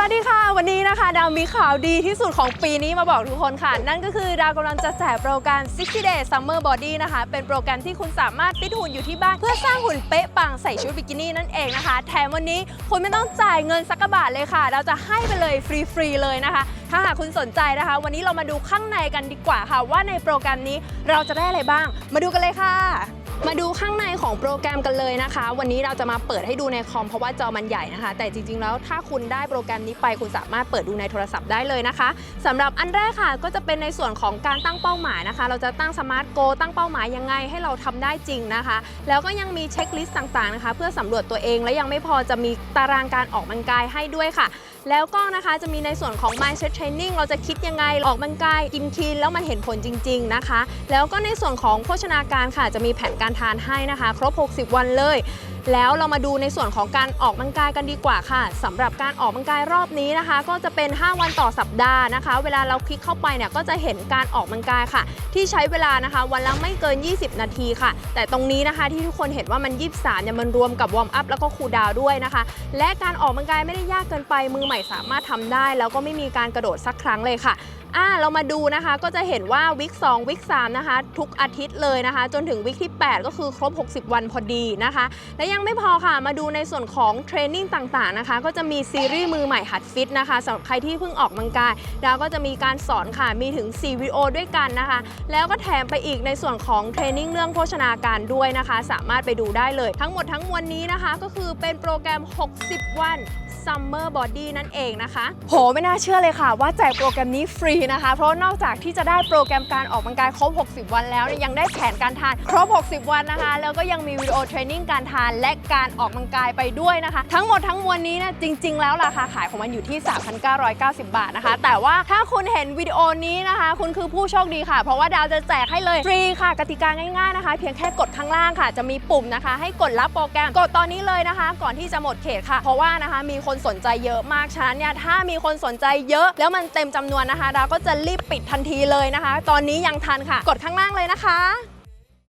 สวัสดีค่ะ วันนี้นะคะ ดาวมีข่าวดีที่สุดของปีนี้มาบอกทุกคนค่ะ นั่นก็คือดาวกำลังจะแจกโปรแกรม 60 Day Summer Body นะคะ เป็นโปรแกรมที่คุณสามารถฟิตหุ่นอยู่ที่บ้าน เพื่อสร้างหุ่นเป๊ะปังใส่ชุดบิกินี่นั่นเองนะคะ แถมวันนี้คุณไม่ต้องจ่ายเงินสักบาทเลยค่ะ เราจะให้ไปเลยฟรีๆเลยนะคะ ถ้าหากคุณสนใจนะคะ วันนี้เรามาดูข้างในกันดีกว่าค่ะ ว่าในโปรแกรมนี้เราจะได้อะไรบ้าง มาดูกันเลยค่ะ มาดูข้างในของโปรแกรมกันเลยนะคะ วันนี้เราจะมาเปิดให้ดูในคอมเพราะว่าจอมันใหญ่นะคะ แต่จริงๆแล้วถ้าคุณได้โปรแกรมนี้ไปคุณสามารถเปิดดูในโทรศัพท์ได้เลยนะคะสำหรับอันแรกค่ะ ก็จะเป็นในส่วนของการตั้งเป้าหมายนะคะ เราจะตั้งสมาร์ทโกตั้งเป้าหมายยังไงให้เราทำได้จริงนะคะ แล้วก็ยังมีเช็คลิสต์ต่างๆนะคะ เพื่อสำรวจตัวเองและยังไม่พอจะมีตารางการออกกำลังกายให้ด้วยค่ะ แล้วก็นะคะจะมีในส่วนของ mindset training เราจะคิดยังไงออกกำลังกายกินคีนแล้วมันเห็นผลจริง ๆนะคะ แล้วก็ในส่วนของโภชนาการค่ะจะมีแผนการทานให้นะคะ ครบ 60 วันเลย แล้วเรามาดูในส่วนของการออกกำลังกายกันดีกว่าค่ะสำหรับการออกกำลังกายรอบนี้นะคะ ก็จะเป็น 5 วันต่อสัปดาห์นะคะ เวลาเราคลิกเข้าไปเนี่ยก็จะเห็นการออกกำลังกายค่ะ ที่ใช้เวลานะคะ วันละไม่เกิน 20 นาทีค่ะ แต่ตรงนี้นะคะที่ทุกคนเห็นว่ามัน 23เนี่ยมันรวมกับวอร์มอัพแล้วก็คูลดาวด้วยนะคะ และการออกกำลังกายไม่ได้ยากเกินไปมือใหม่สามารถทำได้ แล้วก็ไม่มีการกระโดดสักครั้งเลยค่ะ อ่าเรามาดูนะคะก็จะเห็นว่าวิก2วิก3นะคะ ทุกอาทิตย์เลยนะคะ จนถึงวิกที่ 8 ก็คือครบ 60 วันพอดีนะคะ และยังไม่พอค่ะมาดูในส่วนของเทรนนิ่งต่างๆนะคะ ก็จะมีซีรีส์มือใหม่หัดฟิตนะคะสำหรับใครที่เพิ่งออกกำลังกายดาวก็จะมีการสอนค่ะมีถึง 4 วิดีโอด้วยกันนะคะ แล้วก็แถมไปอีกในส่วนของเทรนนิ่งเรื่องโภชนาการด้วยนะคะ สามารถไปดูได้เลย ทั้งหมดทั้งมวลนี้นะคะ ก็คือเป็นโปรแกรม 60 วัน Summer Body นั่นเองนะคะ โหไม่น่าเชื่อเลยค่ะ ว่าแจกโปรแกรมนี้ฟรีนะคะ เพราะนอกจากที่จะได้โปรแกรมการออกกำลังกายครบ 60 วันแล้วเนี่ยยังได้แผนการทานครบ 60 วันนะคะ แล้วก็ยังมีวิดีโอเทรนนิ่งการทานและการออกกำลังกายไปด้วยนะคะ ทั้งหมดทั้งมวลนี้เนะจริง ๆ แล้วราคาขายของมันอยู่ที่ 3,990 บาทนะคะ แต่ว่าถ้าคุณเห็นวิดีโอนี้นะคะ คุณคือผู้โชคดีค่ะ เพราะว่าดาวจะแจกให้เลยฟรีค่ะ กติกาง่ายๆนะคะ เพียงแค่กดข้างล่างค่ะ จะมีปุ่มนะคะ ให้กดรับโปรแกรมกดตอนนี้เลยนะคะ ก่อนที่จะหมดเขตค่ะ เพราะว่านะคะมีคนสนใจเยอะมากฉะนั้นเนี่ยถ้ามีคนสนใจเยอะ แล้วมันเต็มจำนวนนะคะดาวก็จะรีบปิดทันทีเลยนะคะ ตอนนี้ยังทันค่ะ กดข้างล่างเลยนะคะ